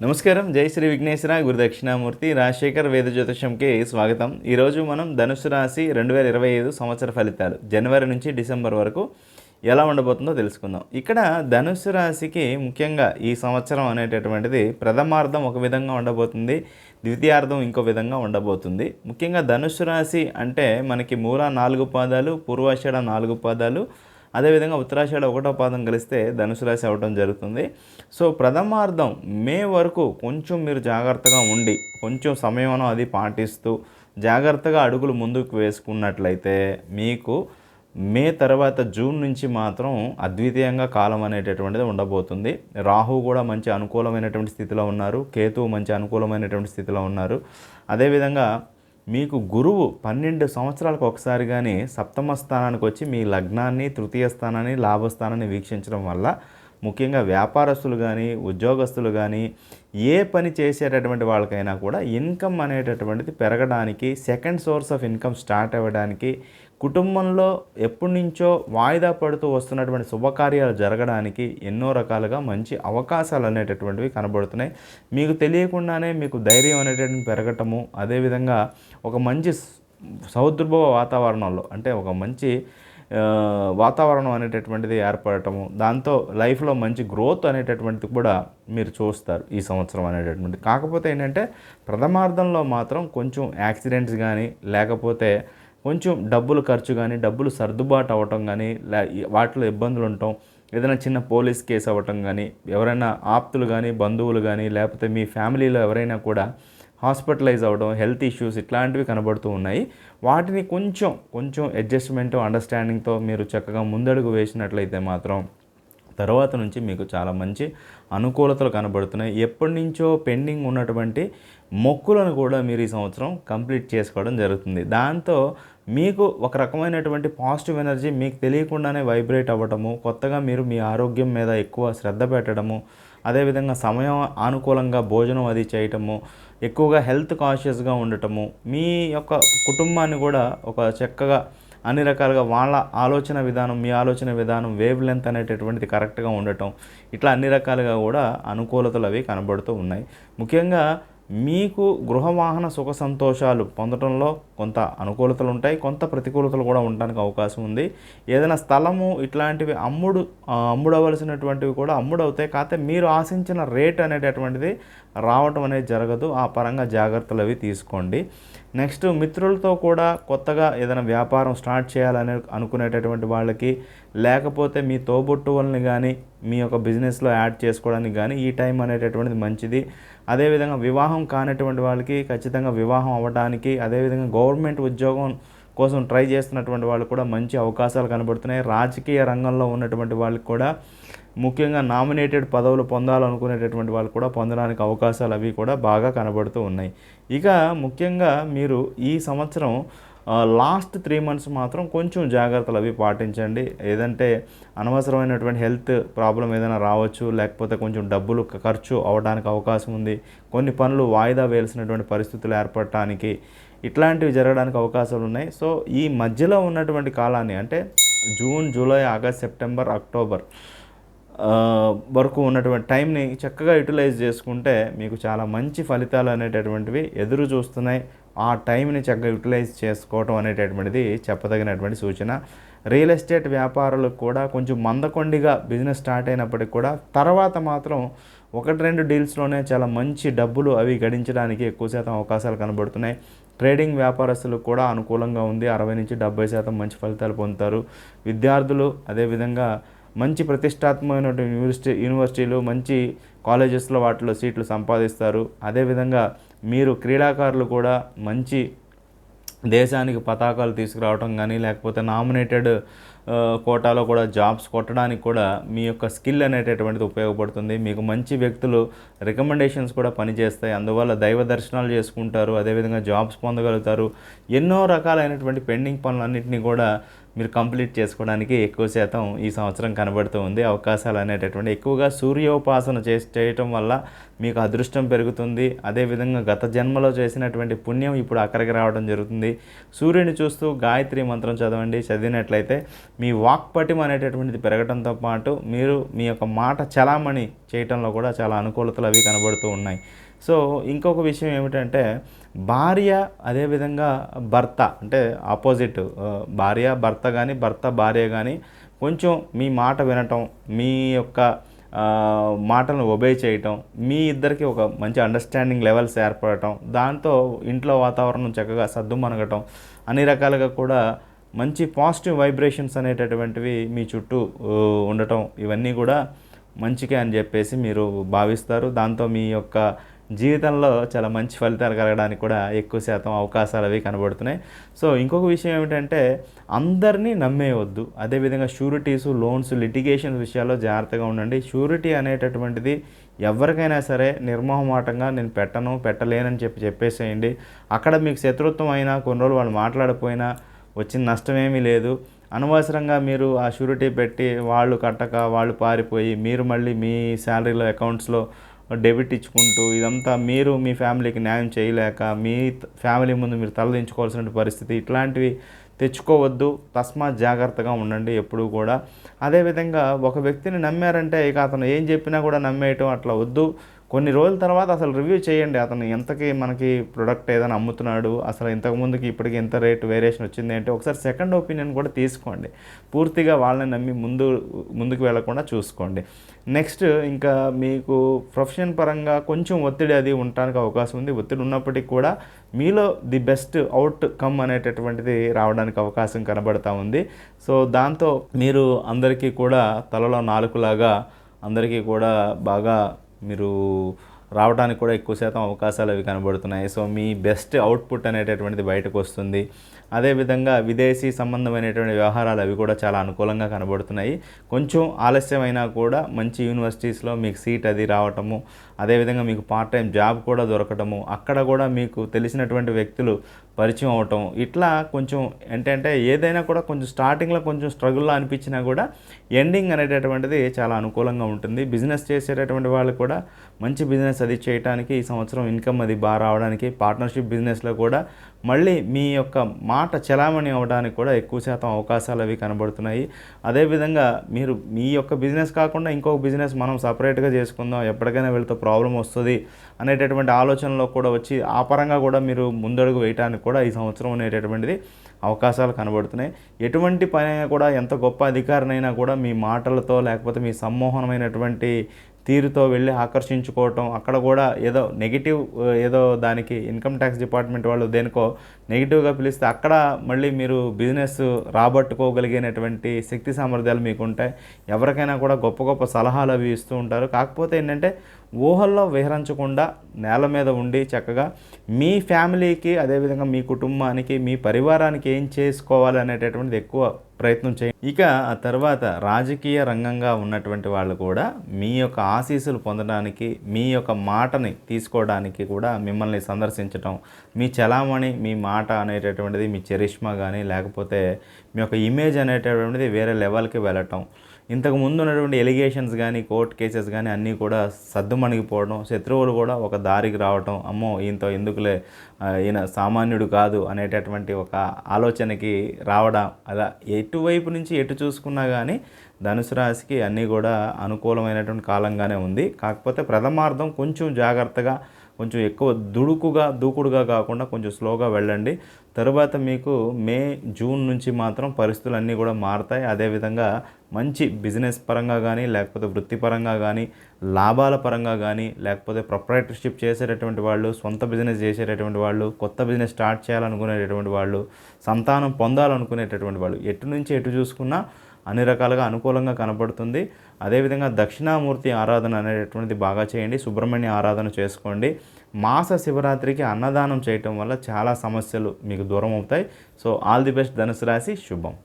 నమస్కారం. జై శ్రీ విఘ్నేశ్వర గురుదక్షిణామూర్తి రాజశేఖర్ వేద జ్యోతిషంకి స్వాగతం ఈరోజు మనం ధనుసు రాశి రెండు వేల ఇరవై ఐదు సంవత్సర ఫలితాలు జనవరి నుంచి డిసెంబర్ వరకు ఎలా ఉండబోతుందో తెలుసుకుందాం. ఇక్కడ ధనుసు రాశికి ముఖ్యంగా ఈ సంవత్సరం అనేటటువంటిది ప్రథమార్థం ఒక విధంగా ఉండబోతుంది. ద్వితీయార్థం ఇంకో విధంగా ఉండబోతుంది. ముఖ్యంగా ధనుసు రాశి అంటే మనకి మూల నాలుగు పాదాలు పూర్వాషాఢ నాలుగు పాదాలు అదేవిధంగా ఉత్తరాషాఢ ఒకటో పాదం కలిస్తే ధనుసు రాశి అవ్వడం జరుగుతుంది. సో ప్రథమార్థం మే వరకు కొంచెం మీరు జాగ్రత్తగా ఉండి కొంచెం సమయం అది పాటిస్తూ జాగ్రత్తగా అడుగులు ముందుకు వేసుకున్నట్లయితే మీకు మే తర్వాత జూన్ నుంచి మాత్రం అద్వితీయంగా కాలం అనేటటువంటిది ఉండబోతుంది. రాహు కూడా మంచి అనుకూలమైనటువంటి స్థితిలో ఉన్నారు. కేతువు మంచి అనుకూలమైనటువంటి స్థితిలో ఉన్నారు. అదేవిధంగా మీకు గురువు పన్నెండు సంవత్సరాలకు ఒకసారి కానీ సప్తమ స్థానానికి వచ్చి మీ లగ్నాన్ని తృతీయ స్థానాన్ని లాభస్థానాన్ని వీక్షించడం వల్ల ముఖ్యంగా వ్యాపారస్తులు కానీ ఉద్యోగస్తులు కానీ ఏ పని చేసేటటువంటి వాళ్ళకైనా కూడా ఇన్కమ్ అనేటటువంటిది పెరగడానికి second source of income start అవ్వడానికి కుటుంబంలో ఎప్పటి నుంచో వాయిదా పడుతూ వస్తున్నటువంటి శుభకార్యాలు జరగడానికి ఎన్నో రకాలుగా మంచి అవకాశాలు అనేటటువంటివి కనబడుతున్నాయి. మీకు తెలియకుండానే మీకు ధైర్యం అనేటటువంటి పెరగటము అదేవిధంగా ఒక మంచి సౌద్భవ వాతావరణంలో అంటే ఒక మంచి వాతావరణం అనేటటువంటిది ఏర్పడటము దాంతో లైఫ్లో మంచి గ్రోత్ అనేటటువంటిది కూడా మీరు చూస్తారు ఈ సంవత్సరం అనేటటువంటిది కాకపోతే ఏంటంటే ప్రథమార్థంలో మాత్రం కొంచెం యాక్సిడెంట్స్ కానీ లేకపోతే కొంచెం డబ్బులు ఖర్చు కానీ డబ్బులు సర్దుబాటు అవ్వటం కానీ లే వాటిలో ఇబ్బందులు ఉండటం ఏదైనా చిన్న పోలీస్ కేసు అవ్వటం కానీ ఎవరైనా ఆప్తులు కానీ బంధువులు కానీ లేకపోతే మీ ఫ్యామిలీలో ఎవరైనా కూడా హాస్పిటలైజ్ అవ్వడం హెల్త్ ఇష్యూస్ ఇట్లాంటివి కనబడుతూ ఉన్నాయి. వాటిని కొంచెం కొంచెం అడ్జస్ట్మెంట్ అండర్స్టాండింగ్తో మీరు చక్కగా ముందడుగు వేసినట్లయితే మాత్రం తర్వాత నుంచి మీకు చాలా మంచి అనుకూలతలు కనబడుతున్నాయి. ఎప్పటి నుంచో పెండింగ్ ఉన్నటువంటి మొక్కులను కూడా మీరు ఈ సంవత్సరం కంప్లీట్ చేసుకోవడం జరుగుతుంది. దాంతో మీకు ఒక రకమైనటువంటి పాజిటివ్ ఎనర్జీ మీకు తెలియకుండానే వైబ్రేట్ అవ్వటము కొత్తగా మీరు మీ ఆరోగ్యం మీద ఎక్కువ శ్రద్ధ పెట్టడము అదేవిధంగా సమయం అనుకూలంగా భోజనం అది చేయటము ఎక్కువగా హెల్త్ కాన్షియస్గా ఉండటము మీ యొక్క కుటుంబాన్ని కూడా ఒక చక్కగా అన్ని రకాలుగా వాళ్ళ ఆలోచన విధానం మీ ఆలోచన విధానం వేవ్ లెంత్ అనేటటువంటిది కరెక్ట్గా ఉండటం ఇట్లా అన్ని రకాలుగా కూడా అనుకూలతలు అవి కనబడుతూ ఉన్నాయి. ముఖ్యంగా మీకు గృహ వాహన సుఖ సంతోషాలు పొందడంలో కొంత అనుకూలతలు ఉంటాయి కొంత ప్రతికూలతలు కూడా ఉండడానికి అవకాశం ఉంది. ఏదైనా స్థలము ఇట్లాంటివి అమ్ముడు అమ్ముడవలసినటువంటివి కూడా అమ్ముడవుతాయి కాకపోతే మీరు ఆశించిన రేట్ అనేటటువంటిది రావటం అనేది జరగదు. ఆ పరంగా జాగ్రత్తలు అవి తీసుకోండి. నెక్స్ట్ మిత్రులతో కూడా కొత్తగా ఏదైనా వ్యాపారం స్టార్ట్ చేయాలని అనుకునేటటువంటి వాళ్ళకి లేకపోతే మీ తోబుట్టువుల్ని కానీ మీ యొక్క బిజినెస్లో యాడ్ చేసుకోవడానికి కానీ ఈ టైం అనేటటువంటిది మంచిది. అదేవిధంగా వివాహం కానటువంటి వాళ్ళకి ఖచ్చితంగా వివాహం అవ్వడానికి అదేవిధంగా గవర్నమెంట్ ఉద్యోగం కోసం ట్రై చేస్తున్నటువంటి వాళ్ళు కూడా మంచి అవకాశాలు కనబడుతున్నాయి. రాజకీయ రంగంలో ఉన్నటువంటి వాళ్ళకి కూడా ముఖ్యంగా నామినేటెడ్ పదవులు పొందాలనుకునేటటువంటి వాళ్ళు కూడా పొందడానికి అవకాశాలు అవి కూడా బాగా కనబడుతూ ఉన్నాయి. ఇక ముఖ్యంగా మీరు ఈ సంవత్సరం లాస్ట్ త్రీ మంత్స్ మాత్రం కొంచెం జాగ్రత్తలు అవి పాటించండి. ఏదంటే అనవసరమైనటువంటి హెల్త్ ప్రాబ్లం ఏదైనా రావచ్చు లేకపోతే కొంచెం డబ్బులు ఖర్చు అవడానికి అవకాశం ఉంది. కొన్ని పనులు వాయిదా వేయాల్సినటువంటి పరిస్థితులు ఏర్పడటానికి ఇట్లాంటివి జరగడానికి అవకాశాలు ఉన్నాయి. సో ఈ మధ్యలో ఉన్నటువంటి కాలాన్ని అంటే June July August September October వరకు ఉన్నటువంటి టైంని చక్కగా యూటిలైజ్ చేసుకుంటే మీకు చాలా మంచి ఫలితాలు అనేటటువంటివి ఎదురు చూస్తున్నాయి. ఆ టైంని చక్కగా యూటిలైజ్ చేసుకోవటం అనేటటువంటిది చెప్పదగినటువంటి సూచన. రియల్ ఎస్టేట్ వ్యాపారులకు కూడా కొంచెం మందకొండిగా బిజినెస్ స్టార్ట్ అయినప్పటికి కూడా తర్వాత మాత్రం ఒకటి రెండు డీల్స్లోనే చాలా మంచి డబ్బులు అవి గడించడానికి ఎక్కువ శాతం అవకాశాలు కనబడుతున్నాయి. ట్రేడింగ్ వ్యాపారస్తులకు కూడా అనుకూలంగా ఉంది. అరవై నుంచి డెబ్బై శాతం మంచి ఫలితాలు పొందుతారు. విద్యార్థులు అదేవిధంగా మంచి ప్రతిష్టాత్మకమైనటువంటి యూనివర్సిటీ యూనివర్సిటీలు మంచి కాలేజెస్లో వాటిలో సీట్లు సంపాదిస్తారు. అదేవిధంగా మీరు క్రీడాకారులు కూడా మంచి దేశానికి పతాకాలు తీసుకురావడం కానీ లేకపోతే నామినేటెడ్ కోటాలో కూడా జాబ్స్ కొట్టడానికి కూడా మీ యొక్క స్కిల్ అనేటటువంటిది ఉపయోగపడుతుంది. మీకు మంచి వ్యక్తులు రికమెండేషన్స్ కూడా పనిచేస్తాయి. అందువల్ల దైవ దర్శనాలు చేసుకుంటారు అదేవిధంగా జాబ్స్ పొందగలుగుతారు. ఎన్నో రకాలైనటువంటి పెండింగ్ పనులన్నింటినీ కూడా మీరు కంప్లీట్ చేసుకోవడానికి ఎక్కువ శాతం ఈ సంవత్సరం కనబడుతూ ఉంది. అవకాశాలు అనేటటువంటి ఎక్కువగా సూర్యోపాసన చే చేయటం వల్ల మీకు అదృష్టం పెరుగుతుంది. అదేవిధంగా గత జన్మలో చేసినటువంటి పుణ్యం ఇప్పుడు అక్కడికి రావడం జరుగుతుంది. సూర్యుని చూస్తూ గాయత్రి మంత్రం చదవండి. చదివినట్లయితే మీ వాక్పటిం అనేటటువంటిది పెరగడంతో పాటు మీరు మీ యొక్క మాట చలామణి చేయటంలో కూడా చాలా అనుకూలతలు అవి కనబడుతూ ఉన్నాయి. సో ఇంకొక విషయం ఏమిటంటే భార్య అదేవిధంగా భర్త అంటే ఆపోజిట్ భార్య భర్త కానీ భర్త భార్య కానీ కొంచెం మీ మాట వినటం మీ యొక్క మాటలను ఒబే చేయటం మీ ఇద్దరికి ఒక మంచి అండర్స్టాండింగ్ లెవెల్స్ ఏర్పడటం దాంతో ఇంట్లో వాతావరణం చక్కగా సద్దుమణగటం అన్ని రకాలుగా కూడా మంచి పాజిటివ్ వైబ్రేషన్స్ అనేటటువంటివి మీ చుట్టూ ఉండటం ఇవన్నీ కూడా మంచికే అని చెప్పేసి మీరు భావిస్తారు. దాంతో మీ యొక్క జీవితంలో చాలా మంచి ఫలితాలు కలగడానికి కూడా ఎక్కువ శాతం అవకాశాలు అవి కనబడుతున్నాయి. సో ఇంకొక విషయం ఏమిటంటే అందరినీ నమ్మేయవద్దు. అదేవిధంగా షూరిటీస్ లోన్స్ లిటిగేషన్ విషయాల్లో జాగ్రత్తగా ఉండండి. షూరిటీ అనేటటువంటిది ఎవరికైనా సరే నిర్మోహమాటంగా నేను పెట్టను పెట్టలేనని చెప్పి చెప్పేసేయండి. అక్కడ మీకు శత్రుత్వం అయినా కొన్ని రోజులు వాళ్ళు మాట్లాడకపోయినా వచ్చిన నష్టమేమీ లేదు. అనవసరంగా మీరు ఆ షూరిటీ పెట్టి వాళ్ళు కట్టక వాళ్ళు పారిపోయి మీరు మళ్ళీ మీ శాలరీలో అకౌంట్స్లో డెబిట్ ఇచ్చుకుంటూ ఇదంతా మీరు మీ ఫ్యామిలీకి న్యాయం చేయలేక మీ ఫ్యామిలీ ముందు మీరు తలదించుకోవాల్సిన పరిస్థితి ఇట్లాంటివి తెచ్చుకోవద్దు. తస్మాత్ జాగ్రత్తగా ఉండండి ఎప్పుడూ కూడా. అదేవిధంగా ఒక వ్యక్తిని నమ్మారంటే ఇక అతను ఏం చెప్పినా కూడా నమ్మేయటం అట్లా వద్దు. కొన్ని రోజుల తర్వాత అసలు రివ్యూ చేయండి. అతను ఎంతకి మనకి ప్రొడక్ట్ ఏదైనా అమ్ముతున్నాడు అసలు ఇంతకు ముందుకి ఇప్పటికి ఎంత రేట్ వేరియేషన్ వచ్చింది అంటే ఒకసారి సెకండ్ ఒపీనియన్ కూడా తీసుకోండి. పూర్తిగా వాళ్ళని నమ్మి ముందు ముందుకు వెళ్ళకుండా చూసుకోండి. నెక్స్ట్ ఇంకా మీకు ప్రొఫెషన్ పరంగా కొంచెం ఒత్తిడి అది ఉండడానికి అవకాశం ఉంది. ఒత్తిడి ఉన్నప్పటికీ కూడా మీలో ది బెస్ట్ అవుట్ కమ్ అనేటటువంటిది రావడానికి అవకాశం కనబడతా ఉంది. సో దాంతో మీరు అందరికీ కూడా తలలో నాలుగులాగా అందరికీ కూడా బాగా మీరు రావడానికి కూడా ఎక్కువ శాతం అవకాశాలు అవి కనబడుతున్నాయి. సో మీ బెస్ట్ అవుట్పుట్ అనేటటువంటిది బయటకు వస్తుంది. అదేవిధంగా విదేశీ సంబంధమైనటువంటి వ్యవహారాలు అవి కూడా చాలా అనుకూలంగా కనబడుతున్నాయి. కొంచెం ఆలస్యమైనా కూడా మంచి యూనివర్సిటీస్లో మీకు సీట్ అది రావటము అదేవిధంగా మీకు పార్ట్ టైం జాబ్ కూడా దొరకటము అక్కడ కూడా మీకు తెలిసినటువంటి వ్యక్తులు పరిచయం అవటం ఇట్లా కొంచెం ఏంటంటే ఏదైనా కూడా కొంచెం స్టార్టింగ్లో కొంచెం స్ట్రగుల్లో అనిపించినా కూడా ఎండింగ్ అనేటటువంటిది చాలా అనుకూలంగా ఉంటుంది. బిజినెస్ చేసేటటువంటి వాళ్ళు కూడా మంచి బిజినెస్ అది చేయడానికి ఈ సంవత్సరం ఇన్కమ్ అది బాగా రావడానికి పార్ట్నర్షిప్ బిజినెస్లో కూడా మళ్ళీ మీ యొక్క మాట చలామణి అవ్వడానికి కూడా ఎక్కువ శాతం అవకాశాలు అవి కనబడుతున్నాయి. అదేవిధంగా మీరు మీ యొక్క బిజినెస్ కాకుండా ఇంకొక బిజినెస్ మనం సపరేట్గా చేసుకుందాం ఎప్పటికైనా వెళ్తే ప్రాబ్లం వస్తుంది అనేటటువంటి ఆలోచనలో కూడా వచ్చి ఆ పరంగా కూడా మీరు ముందడుగు వేయడానికి కూడా ఈ సంవత్సరం అనేటటువంటిది అవకాశాలు కనబడుతున్నాయి. ఎటువంటి పని అయినా కూడా ఎంత గొప్ప అధికారినైనా కూడా మీ మాటలతో లేకపోతే మీ సమ్మోహనమైనటువంటి తీరుతో వెళ్ళి ఆకర్షించుకోవటం అక్కడ కూడా ఏదో నెగిటివ్ ఏదో దానికి ఇన్కమ్ ట్యాక్స్ డిపార్ట్మెంట్ వాళ్ళు దేనికో నెగిటివ్గా పిలిస్తే అక్కడ మళ్ళీ మీరు బిజినెస్ రాబట్టుకోగలిగినటువంటి శక్తి సామర్థ్యాలు మీకు ఉంటాయి ఎవరికైనా కూడా గొప్ప గొప్ప సలహాలు అవి ఇస్తూ ఉంటారు. కాకపోతే ఏంటంటే ఊహల్లో విహరించకుండా నేల మీద ఉండి చక్కగా మీ ఫ్యామిలీకి అదేవిధంగా మీ కుటుంబానికి మీ పరివారానికి ఏం చేసుకోవాలి అనేటటువంటిది ఎక్కువ ప్రయత్నం చేయండి ఇక ఆ తర్వాత రాజకీయ రంగంగా ఉన్నటువంటి వాళ్ళు కూడా మీ యొక్క ఆశీస్సులు పొందడానికి మీ యొక్క మాటని తీసుకోవడానికి కూడా మిమ్మల్ని సందర్శించటం మీ చలామణి మీ మాట అనేటటువంటిది మీ చరిష్మా కానీ లేకపోతే మీ యొక్క ఇమేజ్ అనేటటువంటిది వేరే లెవెల్కి వెళ్ళటం ఇంతకు ముందు ఉన్నటువంటి ఎలిగేషన్స్ కానీ కోర్ట్ కేసెస్ కానీ అన్నీ కూడా సద్దుమణిగిపోవడం శత్రువులు కూడా ఒక దారికి రావటం అమ్మో ఈయనతో ఎందుకులే ఈయన సామాన్యుడు కాదు అనేటటువంటి ఒక ఆలోచనకి రావడం అలా ఎటువైపు నుంచి ఎటు చూసుకున్నా కానీ ధనుసు రాశికి అన్నీ కూడా అనుకూలమైనటువంటి కాలంగానే ఉంది. కాకపోతే ప్రథమార్థం కొంచెం జాగ్రత్తగా కొంచెం ఎక్కువ దుడుకుగా దూకుడుగా కాకుండా కొంచెం స్లోగా వెళ్ళండి. తరువాత మీకు మే జూన్ నుంచి మాత్రం పరిస్థితులు అన్నీ కూడా మారుతాయి. అదేవిధంగా మంచి బిజినెస్ పరంగా కానీ లేకపోతే వృత్తిపరంగా కానీ లాభాల పరంగా కానీ లేకపోతే ప్రొపరేటర్షిప్ చేసేటటువంటి వాళ్ళు సొంత బిజినెస్ చేసేటటువంటి వాళ్ళు కొత్త బిజినెస్ స్టార్ట్ చేయాలనుకునేటటువంటి వాళ్ళు సంతానం పొందాలనుకునేటటువంటి వాళ్ళు ఎటు నుంచి ఎటు చూసుకున్నా అన్ని రకాలుగా అనుకూలంగా కనబడుతుంది. అదేవిధంగా దక్షిణామూర్తి ఆరాధన అనేటటువంటిది బాగా చేయండి. సుబ్రహ్మణ్య ఆరాధన చేసుకోండి. మాస శివరాత్రికి అన్నదానం చేయటం వల్ల చాలా సమస్యలు మీకు దూరం అవుతాయి. సో ఆల్ ది బెస్ట్ ధనుసు రాశి. శుభం.